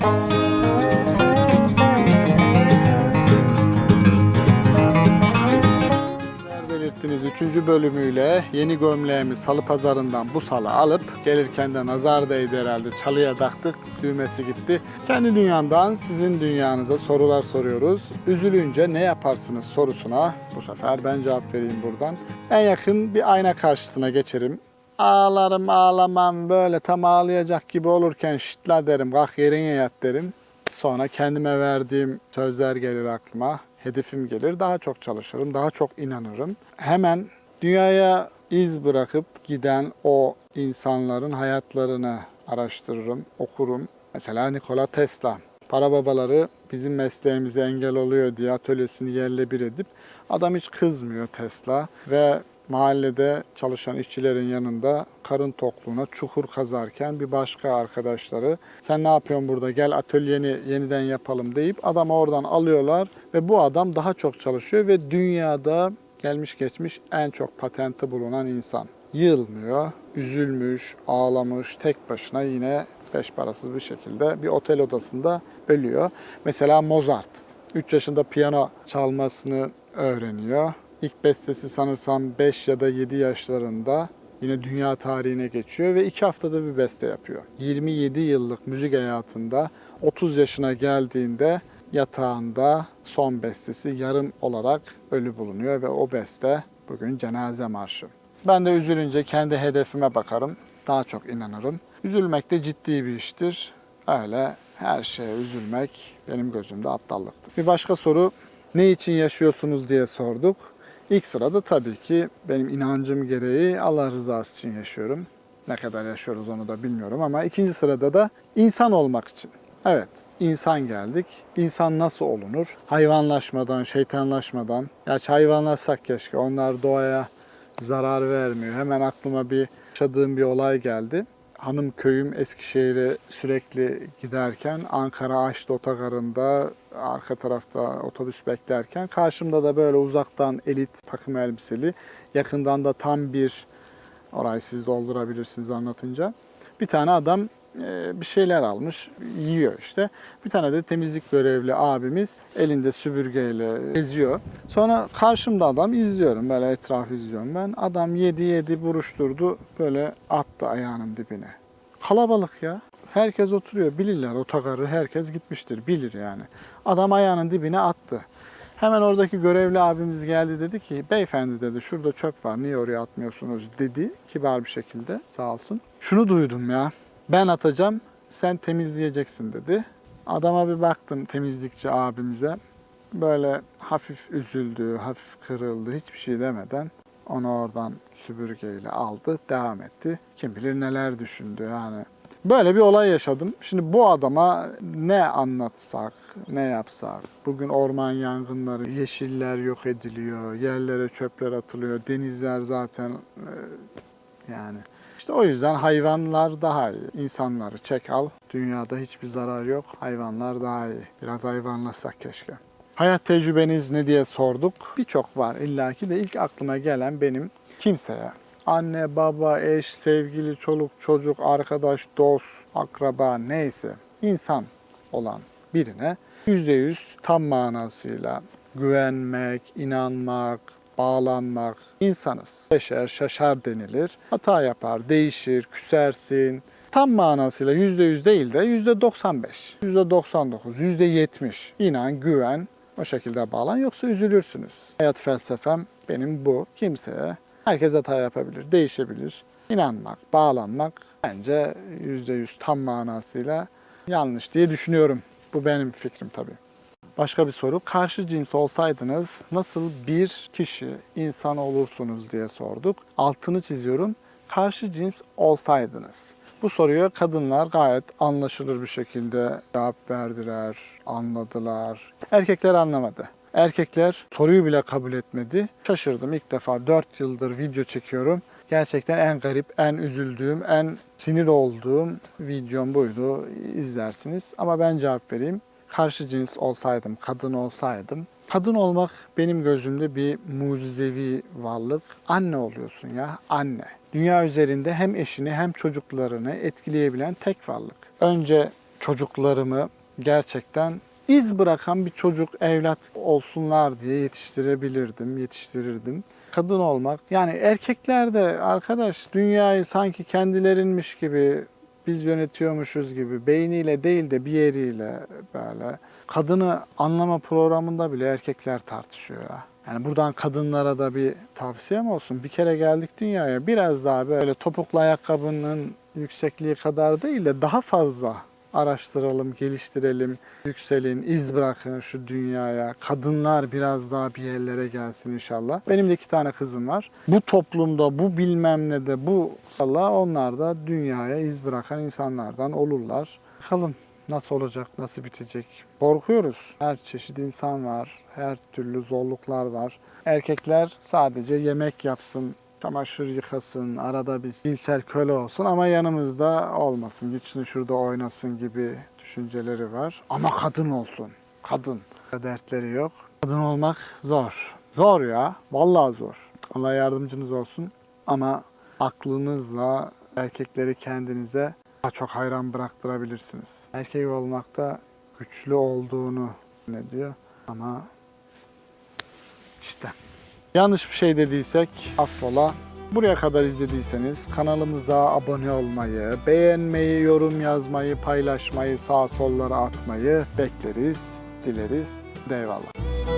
Sizler belirttiniz 3. bölümüyle yeni gömleğimi salı pazarından bu salı alıp gelirken de nazar değdi herhalde çalıya taktık düğmesi gitti. Kendi dünyamdan sizin dünyanıza sorular soruyoruz. Üzülünce ne yaparsınız sorusuna bu sefer ben cevap vereyim buradan. En yakın bir ayna karşısına geçerim. Ağlarım ağlamam böyle tam ağlayacak gibi olurken şitla derim kalk yerine yat derim. Sonra kendime verdiğim sözler gelir aklıma. Hedefim gelir. Daha çok çalışırım. Daha çok inanırım. Hemen dünyaya iz bırakıp giden o insanların hayatlarını araştırırım, okurum. Mesela Nikola Tesla. Para babaları bizim mesleğimize engel oluyor diye atölyesini yerle bir edip adam hiç kızmıyor Tesla ve mahallede çalışan işçilerin yanında karın tokluğuna çukur kazarken bir başka arkadaşları sen ne yapıyorsun burada gel atölyeni yeniden yapalım deyip adamı oradan alıyorlar ve bu adam daha çok çalışıyor ve dünyada gelmiş geçmiş en çok patenti bulunan insan. Yılmıyor, üzülmüş, ağlamış, tek başına yine beş parasız bir şekilde bir otel odasında ölüyor. Mesela Mozart 3 yaşında piyano çalmasını öğreniyor. İlk bestesi sanırsam 5 ya da 7 yaşlarında yine dünya tarihine geçiyor ve 2 haftada bir beste yapıyor. 27 yıllık müzik hayatında 30 yaşına geldiğinde yatağında son bestesi yarım olarak ölü bulunuyor ve o beste bugün cenaze marşı. Ben de üzülünce kendi hedefime bakarım. Daha çok inanırım. Üzülmek de ciddi bir iştir. Öyle her şeye üzülmek benim gözümde aptallıktır. Bir başka soru ne için yaşıyorsunuz diye sorduk. İlk sırada tabii ki benim inancım gereği Allah rızası için yaşıyorum. Ne kadar yaşıyoruz onu da bilmiyorum ama ikinci sırada da insan olmak için. Evet, insan geldik. İnsan nasıl olunur? Hayvanlaşmadan, şeytanlaşmadan. Gerçi hayvanlaşsak keşke. Onlar doğaya zarar vermiyor. Hemen aklıma bir yaşadığım bir olay geldi. Hanım köyüm Eskişehir'e sürekli giderken Ankara Aşlı otogarında arka tarafta otobüs beklerken karşımda da böyle uzaktan elit takım elbiseli yakından da tam bir orayı siz doldurabilirsiniz anlatınca bir tane adam bir şeyler almış yiyor işte. Bir tane de temizlik görevli abimiz elinde süpürgeyle geziyor. Sonra karşımda adam izliyorum böyle etrafı izliyorum ben. Adam yedi yedi buruşturdu böyle attı ayağının dibine. Kalabalık ya. Herkes oturuyor. Bilirler otogarı herkes gitmiştir. Bilir yani. Adam ayağının dibine attı. Hemen oradaki görevli abimiz geldi dedi ki beyefendi dedi şurada çöp var niye oraya atmıyorsunuz dedi kibar bir şekilde sağ olsun. Şunu duydum ya ben atacağım sen temizleyeceksin dedi. Adama bir baktım temizlikçi abimize böyle hafif üzüldü, hafif kırıldı hiçbir şey demeden onu oradan süpürgeyle aldı, devam etti. Kim bilir neler düşündü yani. Böyle bir olay yaşadım. Şimdi bu adama ne anlatsak, ne yapsak. Bugün orman yangınları, yeşiller yok ediliyor, yerlere çöpler atılıyor, denizler zaten e, yani. İşte o yüzden hayvanlar daha iyi. İnsanları çek al. Dünyada hiçbir zarar yok. Hayvanlar daha iyi. Biraz hayvanlasak keşke. Hayat tecrübeniz ne diye sorduk. Birçok var illaki de ilk aklıma gelen benim kimseye. Anne, baba, eş, sevgili, çoluk, çocuk, arkadaş, dost, akraba neyse insan olan birine %100 tam manasıyla güvenmek, inanmak, bağlanmak. insanız. Beşer, şaşar denilir. Hata yapar, değişir, küsersin. Tam manasıyla %100 değil de %95, %99, %70 inan, güven o şekilde bağlan yoksa üzülürsünüz. Hayat felsefem benim bu. Kimseye herkes hata yapabilir, değişebilir. İnanmak, bağlanmak bence %100 tam manasıyla yanlış diye düşünüyorum. Bu benim fikrim tabii. Başka bir soru. Karşı cins olsaydınız nasıl bir kişi, insan olursunuz diye sorduk. Altını çiziyorum. Karşı cins olsaydınız. Bu soruya kadınlar gayet anlaşılır bir şekilde cevap verdiler, anladılar. Erkekler anlamadı. Erkekler soruyu bile kabul etmedi. Şaşırdım ilk defa 4 yıldır video çekiyorum. Gerçekten en garip, en üzüldüğüm, en sinir olduğum videom buydu. İzlersiniz. Ama ben cevap vereyim karşı cins olsaydım, kadın olsaydım, kadın olmak benim gözümde bir mucizevi varlık. Anne oluyorsun ya, anne. Dünya üzerinde hem eşini hem çocuklarını etkileyebilen tek varlık. Önce çocuklarımı gerçekten iz bırakan bir çocuk evlat olsunlar diye yetiştirebilirdim, yetiştirirdim. Kadın olmak yani erkekler de arkadaş dünyayı sanki kendilerinmiş gibi biz yönetiyormuşuz gibi beyniyle değil de bir yeriyle böyle kadını anlama programında bile erkekler tartışıyor ya. Yani buradan kadınlara da bir tavsiyem olsun. Bir kere geldik dünyaya biraz daha böyle topuklu ayakkabının yüksekliği kadar değil de daha fazla araştıralım, geliştirelim, yükselin, iz bırakın şu dünyaya. Kadınlar biraz daha bir yerlere gelsin inşallah. Benim de iki tane kızım var. Bu toplumda, bu bilmem ne de, bu Allah onlar da dünyaya iz bırakan insanlardan olurlar. Bakalım nasıl olacak, nasıl bitecek. Korkuyoruz. Her çeşit insan var, her türlü zorluklar var. Erkekler sadece yemek yapsın, çamaşır yıkasın, arada bir cinsel köle olsun ama yanımızda olmasın, gitsin şurada oynasın gibi düşünceleri var. Ama kadın olsun, kadın. Dertleri yok. Kadın olmak zor. Zor ya, vallahi zor. Allah yardımcınız olsun. Ama aklınızla erkekleri kendinize daha çok hayran bıraktırabilirsiniz. Erkek olmakta güçlü olduğunu ne diyor ama işte yanlış bir şey dediysek affola. Buraya kadar izlediyseniz kanalımıza abone olmayı, beğenmeyi, yorum yazmayı, paylaşmayı, sağ sollara atmayı bekleriz, dileriz. Eyvallah.